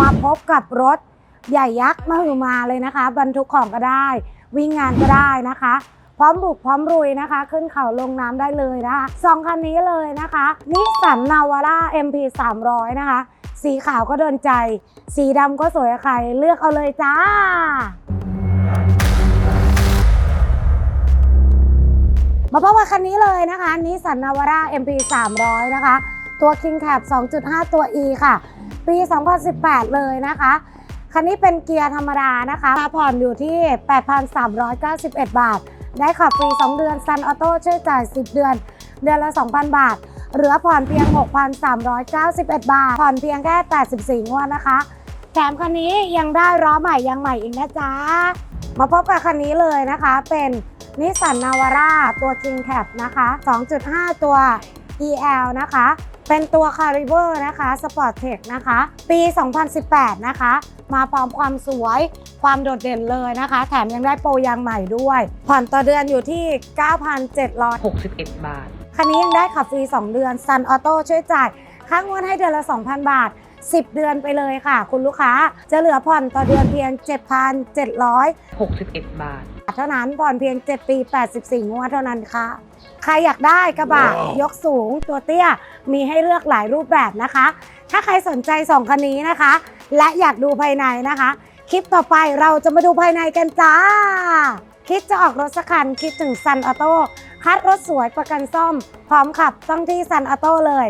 มาพบกับรถใหญ่ยักษ์มหึมาเลยนะคะ บรรทุกของก็ได้ วิ่งงานก็ได้นะคะ พร้อมบุกพร้อมรุยนะคะ ขึ้นเขาลงน้ำได้เลยนะคะสองคันนี้เลยนะคะนิสสันนาวาร่า MP 300 นะคะ สีขาวก็เดินใจ สีดำก็สวยใครเลือกเอาเลยจ้ามาพบกับคันนี้เลยนะคะนิสสันนาวาร่า MP 300 นะคะ ตัว King Cab 2.5 ตัว E ค่ะ ปี 2018 เลยนะคะคันนี้เป็นเกียร์ธรรมดานะคะค่าผ่อนอยู่ที่ 8,391 บาท ได้ขับฟรี 2 เดือนซันออโต้ช่วยจ่าย 10 เดือน เดือนละ 2,000 บาท เหลือผ่อนเพียง 6,391 บาท ผ่อนเพียงแค่ 84 งวดนะคะ แถมคันนี้ยังได้ล้อใหม่ยังใหม่อีกนะจ๊ะ มาพบกับคันนี้เลยนะคะ เป็นนิสสันนาวาร่าตัว King Cab นะคะ 2.5 ตัว EL นะคะ เป็นตัว c a r i b e r นะคะ Sport Tech นะคะ ปี 2018 นะคะ มาพร้อมความสวย ความโดดเด่นเลยนะคะ แถมยังได้โปรยางใหม่ด้วย ผ่อนต่อเดือนอยู่ที่ 9,700 61 บาท คันนี้ยังได้ขับฟรี 2 เดือน Sun Auto ช่วยจ่ายค่างวดให้เดือนละ 2,000 บาท 10 เดือนไปเลยค่ะ คุณลูกค้าจะเหลือผ่อนต่อเดือนเพียง 7,700 61 บาทเท่านั้นผ่อนเพียง 7 ปี 84 งวดเท่านั้นค่ะ ใครอยากได้กระบะยกสูงตัวเตี้ยมีให้เลือกหลายรูปแบบนะคะ ถ้าใครสนใจ2คันนี้นะคะ และอยากดูภายในนะคะ คลิปต่อไปเราจะมาดูภายในกันจ้า คิดจะออกรถสักคันคิดถึงซันออโต้คัดรถสวยประกันซ่อม พร้อมขับต้องที่ซันออโต้เลย